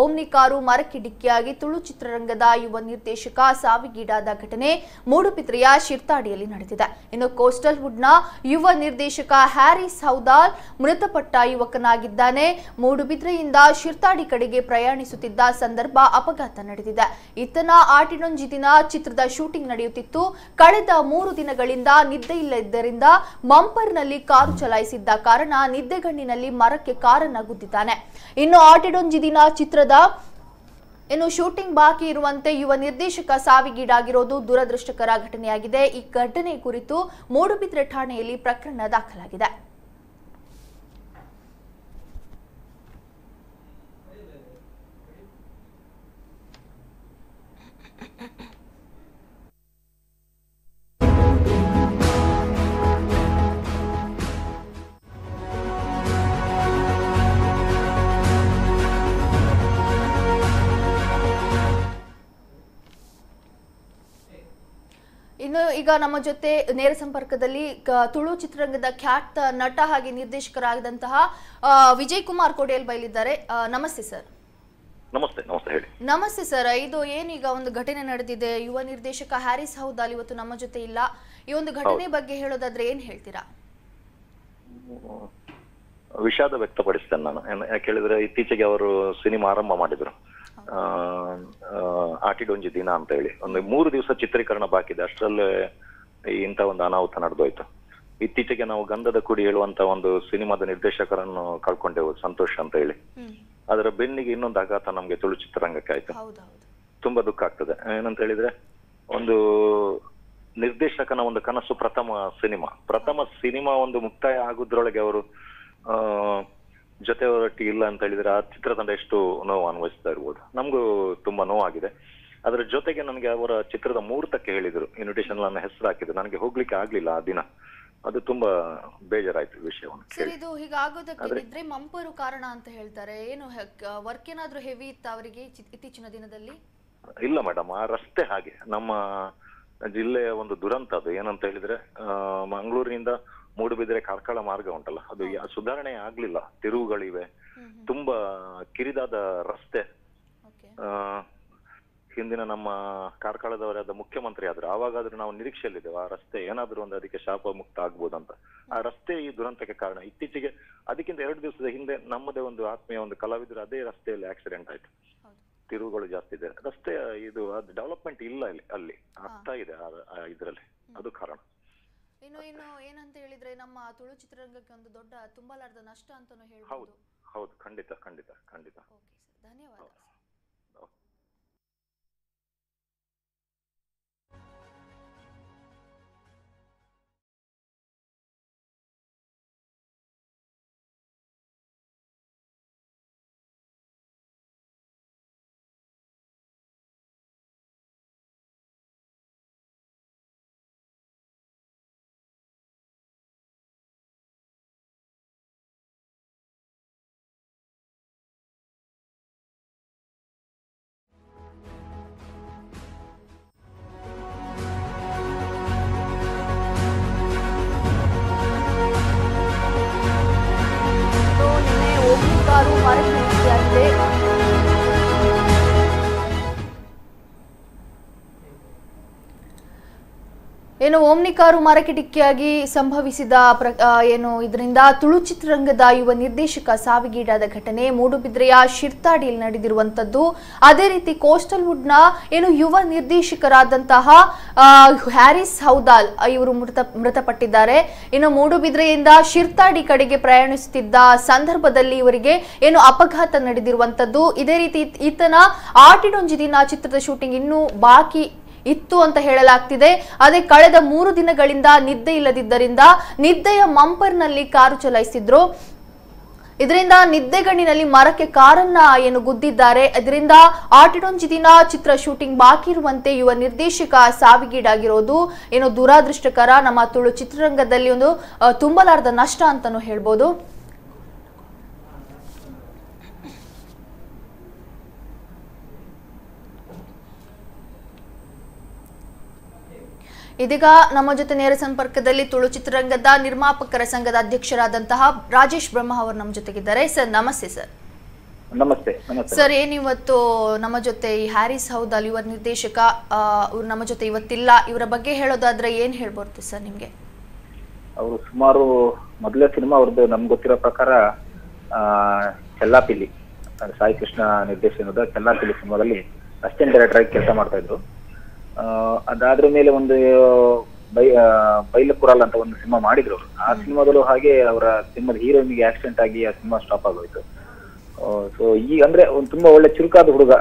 Omni car ಮರಕ್ಕೆ ಡಿಕ್ಕಿಯಾಗಿ ತುಳು ಚಿತ್ರರಂಗದ ಯುವ ನಿರ್ದೇಶಕ ಸಾವಿಗೀಡಾದ ಘಟನೆ ಮೂಡುಪಿತ್ರೆಯ ಶಿರ್ತಾಡಿಯಲ್ಲಿ ನಡೆದಿದೆ. ಇನ್ನು ಕೋಸ್ಟಲ್ ವುಡ್ನ ಯುವ ನಿರ್ದೇಶಕ ಹ್ಯಾರಿಸ್ ಹೌದಾಲ್ ಮೃತಪಟ್ಟ ಯುವಕನಾಗಿದ್ದಾನೆ. ಮೂಡುಬಿದ್ರೆಯಿಂದ ಶಿರ್ತಾಡಿ ಕಡೆಗೆ ಪ್ರಯಾಣಿಸುತ್ತಿದ್ದ ಸಂದರ್ಭ ಅಪಘಾತ ನಡೆದಿದೆ. ಇತನ ಆಟಿನೊಂಜಿ ದಿನ ಚಿತ್ರದ ಶೂಟಿಂಗ್ ನಡೆಯುತ್ತಿತ್ತು. ಕಳೆದ ಮೂರು ದಿನಗಳಿಂದ ನಿದ್ದೆ ಇಲ್ಲದ್ದರಿಂದ ಮಂಪರ್ನಲ್ಲಿ ಕಾರು ಚಲಾಯಿಸಿದ್ದ ಕಾರಣ ನಿದ್ದೆಗಣ್ಣಿನಲ್ಲಿ ಮರಕ್ಕೆ ಕಾರನ್ನ ಗುದ್ದಿದ್ದಾನೆ. ಇನ್ನು ಆಟಿಡೊಂಜಿ ದಿನ ಚಿತ್ರದ ಇನ್ನು ಶೂಟಿಂಗ್ ಬಾಕಿ ಇರುವಂತೆ ಯುವ ನಿರ್ದೇಶಕ ಸಾವಿಗೀಡಾಗಿರೋದು ದುರದೃಷ್ಟಕರ ಘಟನೆಯಾಗಿದೆ. ಈ ಘಟನೆ ಕುರಿತು ಮೂಡುಬಿದ್ರೆ ಠಾಣೆಯಲ್ಲಿ ಪ್ರಕರಣ ದಾಖಲಾಗಿದೆ. ಈಗ ನಮ್ಮ ಜೊತೆ ನೇರ ಸಂಪರ್ಕದಲ್ಲಿ ತುಳು ಚಿತ್ರರಂಗದ ಖ್ಯಾತ ನಟ ಹಾಗೆ ನಿರ್ದೇಶಕರಾದಂತಹ ವಿಜಯ್ ಕುಮಾರ್ ಕೋಡಿಯಲ್ ಬೈಲಿದ್ದಾರೆ. ನಮಸ್ತೆ ಸರ್. ನಮಸ್ತೆ ನಮಸ್ತೆ ಹೇಳಿ. ನಮಸ್ತೆ ಸರ್. ಇದು ಏನೀಗ ಒಂದು ಘಟನೆ ನಡೆದಿದೆ. ಯುವ ನಿರ್ದೇಶಕ ಹ್ಯಾರಿಸ್ ಹೌದಾಲ್ ಇವತ್ತು ನಮ್ಮ ಜೊತೆ ಇಲ್ಲ. ಈ ಒಂದು ಘಟನೆ ಬಗ್ಗೆ ಹೇಳೋದಾದ್ರೆ ಏನ್ ಹೇಳ್ತೀರಾ? ವಿಷಾದ ವ್ಯಕ್ತಪಡಿಸ್ತೇನೆ ನಾನು. ಯಾಕೆ ಹೇಳಿದ್ರೆ ಇತ್ತೀಚೆಗೆ ಅವರು ಸಿನಿಮಾ ಆರಂಭ ಮಾಡಿದ್ರು. ಆಟಿಡೊಂಜಿ ದಿನ ಅಂತ ಹೇಳಿ ಒಂದು ಮೂರು ದಿವಸ ಚಿತ್ರೀಕರಣ ಬಾಕಿ ಇದೆ. ಅಷ್ಟರಲ್ಲೇ ಇಂಥ ಒಂದು ಅನಾಹುತ ನಡೆದೋಯ್ತು. ಇತ್ತೀಚೆಗೆ ನಾವು ಗಂಧದ ಕುಡಿ ಹೇಳುವಂತ ಒಂದು ಸಿನಿಮಾದ ನಿರ್ದೇಶಕರನ್ನು ಕಳ್ಕೊಂಡೆವು ಸಂತೋಷ್ ಅಂತ ಹೇಳಿ ಅದರ ಬೆನ್ನಿಗೆ ಇನ್ನೊಂದು ಆಘಾತ ನಮ್ಗೆ ತುಳು ಚಿತ್ರರಂಗಕ್ಕೆ ಆಯ್ತು. ತುಂಬಾ ದುಃಖ ಆಗ್ತದೆ. ಏನಂತ ಹೇಳಿದ್ರೆ ಒಂದು ನಿರ್ದೇಶಕನ ಒಂದು ಕನಸು ಪ್ರಥಮ ಸಿನಿಮಾ. ಪ್ರಥಮ ಸಿನಿಮಾ ಒಂದು ಮುಕ್ತಾಯ ಆಗುದ್ರೊಳಗೆ ಅವರು ಆ ಜೊತೆಯವರೊಟ್ಟಿಗೆ ಇಲ್ಲ ಅಂತ ಹೇಳಿದ್ರೆ ಆ ಚಿತ್ರತಂಡ ಎಷ್ಟು ನೋವು ಅನುಭವಿಸ್ತಾ ಇರ್ಬೋದು. ನಮಗೂ ತುಂಬಾ ನೋವಾಗಿದೆ. ಅದರ ಜೊತೆಗೆ ನನಗೆ ಅವರ ಚಿತ್ರದ ಮುಹೂರ್ತಕ್ಕೆ ಹೇಳಿದ್ರು. ಇನ್ವಿಟೇಷನ್ ನನ್ನ ಹೆಸರು ಹಾಕಿದ್ರು. ನನಗೆ ಹೋಗ್ಲಿಕ್ಕೆ ಆಗ್ಲಿಲ್ಲ ಆ ದಿನ. ಅದು ತುಂಬಾ ಬೇಜಾರಾಯ್ತು ವಿಷಯವನ್ನು ಸರ್ ಇದು ಹೀಗಾಗೋದಕ್ಕೆ ಇದ್ರೆ ಮಂಪರು ಕಾರಣ ಅಂತ ಹೇಳ್ತಾರೆ. ಏನು ವರ್ಕ್ ಏನಾದ್ರೂ ಹೆವಿ ಇತ್ತ ಅವರಿಗೆ ಇತ್ತೀಚಿನ ದಿನದಲ್ಲಿ? ಇಲ್ಲ ಮೇಡಮ್ ಆ ರಸ್ತೆ ಹಾಗೆ. ನಮ್ಮ ಜಿಲ್ಲೆಯ ಒಂದು ದುರಂತ ಅದು. ಏನಂತ ಹೇಳಿದ್ರೆ ಮಂಗಳೂರಿನಿಂದ ಮೂಡುಬಿದ್ರೆ ಕಾರ್ಕಳ ಮಾರ್ಗ ಉಂಟಲ್ಲ ಅದು ಸುಧಾರಣೆ ಆಗ್ಲಿಲ್ಲ. ತಿರುವುಗಳಿವೆ. ತುಂಬಾ ಕಿರಿದಾದ ರಸ್ತೆ. ಆ, ಹಿಂದಿನ ನಮ್ಮ ಕಾರ್ಕಳದವರಾದ ಮುಖ್ಯಮಂತ್ರಿ ಆದ್ರೆ ಆವಾಗಾದ್ರೂ ನಾವು ನಿರೀಕ್ಷೆಯಲ್ಲಿದ್ದೇವೆ ಆ ರಸ್ತೆ ಏನಾದ್ರೂ ಒಂದು ಅದಕ್ಕೆ ಶಾಪ ಮುಕ್ತ ಆಗ್ಬೋದಂತ. ಆ ರಸ್ತೆ ಈ ದುರಂತಕ್ಕೆ ಕಾರಣ. ಇತ್ತೀಚೆಗೆ ಅದಕ್ಕಿಂತ ಎರಡು ದಿವಸದ ಹಿಂದೆ ನಮ್ಮದೇ ಒಂದು ಆತ್ಮೀಯ ಒಂದು ಕಲಾವಿದರು ಅದೇ ರಸ್ತೆಯಲ್ಲಿ ಆಕ್ಸಿಡೆಂಟ್ ಆಯ್ತು. ತಿರುವುಗಳು ಜಾಸ್ತಿ ಇದೆ ರಸ್ತೆ ಇದು ಅದು ಡೆವಲಪ್ಮೆಂಟ್ ಇಲ್ಲ ಇಲ್ಲಿ ಅಲ್ಲಿ. ಆಗ್ತಾ ಇದೆ ಇದ್ರಲ್ಲಿ. ಅದು ಕಾರಣ. ಇನ್ನು ಇನ್ನು ಏನಂತ ಹೇಳಿದ್ರೆ ನಮ್ಮ ತುಳು ಚಿತ್ರರಂಗಕ್ಕೆ ಒಂದು ದೊಡ್ಡ ತುಂಬಲಾರದ ನಷ್ಟ ಅಂತಾನು ಹೌದು ಹೇಳ್ಬೋದು ಹೌದು. ಖಂಡಿತ ಖಂಡಿತ ಖಂಡಿತ. ಓಮ್ನಿ ಕಾರು ಮರಕ್ಕೆ ಏನು ಓಮ್ನಿ ಕಾರು ಸಂಭವಿಸಿದ ಏನು ಇದರಿಂದ ತುಳು ಚಿತ್ರರಂಗದ ಯುವ ನಿರ್ದೇಶಕ ಸಾವಿಗೀಡಾದ ಘಟನೆ, ಮೂಡುಬಿದ್ರೆಯ ಶಿರ್ತಾಡಿಯಲ್ಲಿ ನಡೆದಿರುವಂತದ್ದು ಅದೇ ರೀತಿ ಕೋಸ್ಟಲ್ ವುಡ್ನ ಏನು ಯುವ ನಿರ್ದೇಶಕರಾದಂತಹ ಹ್ಯಾರಿಸ್ ಹೌದಾಲ್ ಇವರು ಮೃತ, ಮೃತಪಟ್ಟಿದ್ದಾರೆ. ಇನ್ನು ಮೂಡುಬಿದ್ರೆಯಿಂದ ಶಿರ್ತಾಡಿ ಕಡೆಗೆ ಪ್ರಯಾಣಿಸುತ್ತಿದ್ದ ಸಂದರ್ಭದಲ್ಲಿ ಇವರಿಗೆ ಏನು ಅಪಘಾತ ನಡೆದಿರುವಂತದ್ದು ಇದೇ ರೀತಿ ಈತ- ಈತನ ಆಟಿಡೊಂಜಿ ದಿನ ಚಿತ್ರದ ಶೂಟಿಂಗ್ ಇನ್ನೂ ಬಾಕಿ ಇತ್ತು ಅಂತ ಹೇಳಲಾಗ್ತಿದೆ. ಅದೇ ಕಳೆದ ಮೂರು ದಿನಗಳಿಂದ ನಿದ್ದೆ ಇಲ್ಲದಿದ್ದರಿಂದ ನಿದ್ದೆಯ ಮಂಪರ್ನಲ್ಲಿ ಕಾರು ಚಲಾಯಿಸಿದ್ರು. ಇದರಿಂದ ನಿದ್ದೆಗಣ್ಣಿನಲ್ಲಿ ಮರಕ್ಕೆ ಕಾರನ್ನ ಏನು ಗುದ್ದಿದ್ದಾರೆ. ಇದರಿಂದ ಆಟಿಡೊಂಜಿ ದಿನ ಚಿತ್ರ ಶೂಟಿಂಗ್ ಬಾಕಿ ಇರುವಂತೆ ಯುವ ನಿರ್ದೇಶಕ ಸಾವಿಗೀಡಾಗಿರೋದು. ಏನು ದುರಾದೃಷ್ಟಕರ ನಮ್ಮ ತುಳು ಚಿತ್ರರಂಗದಲ್ಲಿ ಒಂದು ತುಂಬಲಾರದ ನಷ್ಟ ಅಂತಾನು ಹೇಳ್ಬೋದು. ಇದೀಗ ನಮ್ಮ ಜೊತೆ ನೇರ ಸಂಪರ್ಕದಲ್ಲಿ ತುಳು ಚಿತ್ರರಂಗದ ನಿರ್ಮಾಪಕರ ಸಂಘದ ಅಧ್ಯಕ್ಷರಾದಂತಹ ರಾಜೇಶ್ ಬ್ರಹ್ಮ ಅವರು ನಮ್ಮ ಜೊತೆಗಿದ್ದಾರೆ. ಸರ್ ನಮಸ್ತೆ ಸರ್. ನಮಸ್ತೆ ಸರ್ ಏನಿವತ್ತು ನಮ್ಮ ಜೊತೆ ಈ ಹ್ಯಾರಿಸ್ ಹೌದಲ್ ಇವರ ನಿರ್ದೇಶಕ ಇವ್ರು ನಮ್ಮ ಜೊತೆ ಇವತ್ತಿಲ್ಲ. ಇವರ ಬಗ್ಗೆ ಹೇಳೋದಾದ್ರೆ ಏನ್ ಹೇಳ್ಬೋದು ಸರ್ ನಿಮ್ಗೆ? ಅವರು ಸುಮಾರು ಮೊದಲೇ ಸಿನಿಮಾ ಅವ್ರದ್ದು ನಮ್ಗೆ ಗೊತ್ತಿರೋ ಪ್ರಕಾರ ಚೆಲ್ಲಾಪಿಲಿ ಸಾಯಿ ಕೃಷ್ಣ ನಿರ್ದೇಶನದ ಚೆಲ್ಲಾಪಿಲ್ಲಿ ಸಿನಿಮಾದಲ್ಲಿ ಅಸಿಸ್ಟೆಂಟ್ ಡೈರೆಕ್ಟರ್ ಆಗಿ ಕೆಲಸ ಮಾಡ್ತಾ ಇದ್ರು. ಅದಾದ್ರ ಮೇಲೆ ಒಂದು ಬೈ ಆ, ಕುರಾಲ್ ಅಂತ ಒಂದು ಸಿನಿಮಾ ಮಾಡಿದ್ರು ಅವ್ರು. ಆ ಸಿನಿಮಾದಲ್ಲೂ ಹಾಗೆ ಅವರ ಸಿನಿಮಾದ ಹೀರೋಯಿನ್ಗೆ ಆಕ್ಸಿಡೆಂಟ್ ಆಗಿ ಆ ಸಿನಿಮಾ ಸ್ಟಾಪ್ ಆಗೋಯ್ತು. ಸೊ ಈ ಅಂದ್ರೆ ಒಂದು ತುಂಬಾ ಒಳ್ಳೆ ಚುರುಕಾದ ಹುಡುಗ.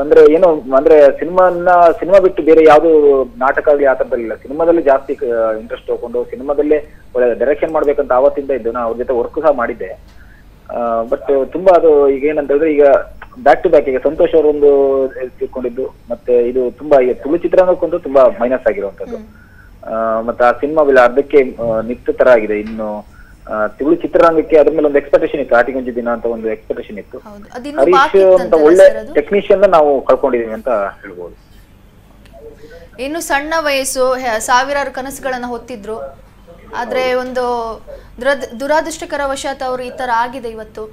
ಅಂದ್ರೆ ಏನು ಅಂದ್ರೆ ಸಿನಿಮಾನ ಸಿನಿಮಾ ಬಿಟ್ಟು ಬೇರೆ ಯಾವ್ದು ನಾಟಕ ಆಗ್ಲಿ ಆ ಥರದಲ್ಲಿಲ್ಲ ಸಿನಿಮಾದಲ್ಲಿ ಜಾಸ್ತಿ ಇಂಟ್ರೆಸ್ಟ್ ತಗೊಂಡು ಸಿನಿಮಾದಲ್ಲೇ ಒಳ್ಳೆ ಡೈರೆಕ್ಷನ್ ಮಾಡ್ಬೇಕಂತ ಆವತ್ತಿಂದ ಇದ್ದು ನಾ ಅವ್ರ ಜೊತೆ ವರ್ಕ್ ಸಹ ಮಾಡಿದ್ದೆ. ಬಟ್ ತುಂಬಾ ಅದು ಈಗ ಏನಂತ ಹೇಳಿದ್ರೆ ಈಗ ಬ್ಯಾಕ್ ಟು ಬ್ಯಾಕ್ ಈಗ ಸಂತೋಷ್ ಅವರು ಒಂದು ತಿಳ್ಕೊಂಡಿದ್ದು. ಮತ್ತೆ ಇದು ತುಂಬಾ ಈಗ ತುಳು ಚಿತ್ರಾಂಗಕ್ಕಂತೂ ತುಂಬಾ ಮೈನಸ್ ಆಗಿರುವಂತದ್ದು ಮತ್ತೆ ಆ ಸಿನಿಮಾ ಬೆಲೆ ಅರ್ಧಕ್ಕೆ ಆ, ನಿಂತ ತರ ಆಗಿದೆ. ಇನ್ನು ತುಳು ಚಿತ್ರರಂಗಕ್ಕೆ ಅದ್ರ ಮೇಲೆ ಒಂದು ಎಕ್ಸ್ಪೆಕ್ಟೇಷನ್ ಇತ್ತು. ಆಟಿಗಂಜಿ ದಿನ ಅಂತ ಒಂದು ಎಕ್ಸ್ಪೆಕ್ಟೇಷನ್ ಇತ್ತು. ಹರೀಶ್ ಅಂತ ಒಳ್ಳೆ ಟೆಕ್ನಿಷಿಯನ್ ನಾವು ಕಳ್ಕೊಂಡಿದೀವಿ ಅಂತ ಹೇಳ್ಬೋದು. ಇನ್ನು ಸಣ್ಣ ವಯಸ್ಸು ಸಾವಿರಾರು ಕನಸುಗಳನ್ನ ಹೊತ್ತಿದ್ರು. ಆದ್ರೆ ಒಂದು ದುರದ್ ದುರಾದೃಷ್ಟಕರ ವಶಾತ್ ಅವರು ಈ ತರ ಆಗಿದೆ ಇವತ್ತು.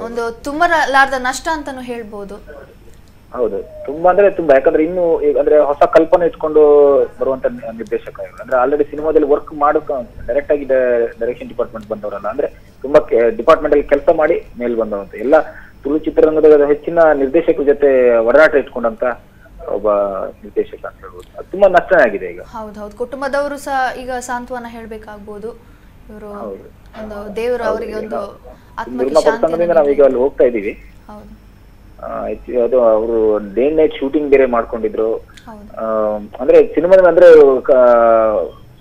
ಒಂದು ತುಂಬಲಾರದ ನಷ್ಟ ಅಂತಾನು ಹೇಳ್ಬೋದು. ಹೌದು. ತುಂಬಾ ಅಂದ್ರೆ ತುಂಬಾ ಯಾಕಂದ್ರೆ ಇನ್ನು ಅಂದ್ರೆ ಹೊಸ ಕಲ್ಪನೆ ಇಟ್ಕೊಂಡು ಬರುವಂತ ನಿರ್ದೇಶಕ ಅಂದ್ರೆ ಆಲ್ರೆಡಿ ಸಿನಿಮಾದಲ್ಲಿ ವರ್ಕ್ ಮಾಡಕ್ ಡೈರೆಕ್ಟ್ ಆಗಿ ಡೈರೆಕ್ಷನ್ ಡಿಪಾರ್ಟ್ಮೆಂಟ್ ಬಂದವರಲ್ಲ. ಅಂದ್ರೆ ತುಂಬಾ ಡಿಪಾರ್ಟ್ಮೆಂಟ್ ಅಲ್ಲಿ ಕೆಲಸ ಮಾಡಿ ಮೇಲ್ ಬಂದವಂತ. ಎಲ್ಲ ತುಳು ಚಿತ್ರರಂಗದ ಹೆಚ್ಚಿನ ನಿರ್ದೇಶಕರ ಜೊತೆ ಒಡನಾಟ ಇಟ್ಕೊಂಡಂತ ಒಬ್ಬ ನಿರ್ದೇಶಕ ಅಂತ ಹೇಳ್ಬೋದು. ತುಂಬಾ ನಷ್ಟನೇ ಆಗಿದೆ ಈಗ. ಹೌದೌದು ಕುಟುಂಬದವರು ಸಹ ಈಗ ಸಾಂತ್ವನ ಹೇಳ್ಬೇಕಾಗ್ಬೋದು. ಇವರು ಹೌದು. ಒಂದು ದೇವರು ಅವರಿಗೆ ಒಂದು ಆತ್ಮಕ್ಕೆ ಶಾಂತಿ ನಾವೀಗ ಅಲ್ಲಿ ಹೋಗ್ತಾ ಇದೀವಿ ಅದು ಅವರು ಡೇ ನೈಟ್ ಶೂಟಿಂಗ್ ಬೇರೆ ಮಾಡ್ಕೊಂಡಿದ್ರು. ಅಂದ್ರೆ ಸಿನಿಮಾದಲ್ಲಿ ಅಂದ್ರೆ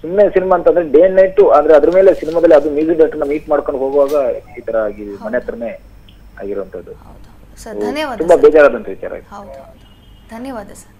ಸುಮ್ಮನೆ ಸಿನಿಮಾ ಅಂತಂದ್ರೆ ಡೇ ನೈಟ್ ಅಂದ್ರೆ ಅದ್ರ ಮೇಲೆ ಸಿನಿಮಾದಲ್ಲಿ ಅದು ಮ್ಯೂಸಿಕ್ ಡೈರೆಕ್ಟರ್ ಮೀಟ್ ಮಾಡ್ಕೊಂಡು ಹೋಗುವಾಗ ಈ ತರ ಆಗಿ ಮನೆ ಹತ್ರನೇ ಆಗಿರುವಂತದ್ದು ತುಂಬಾ ಬೇಜಾರಾದಂತ ವಿಚಾರ ಧನ್ಯವಾದ ಸರ್.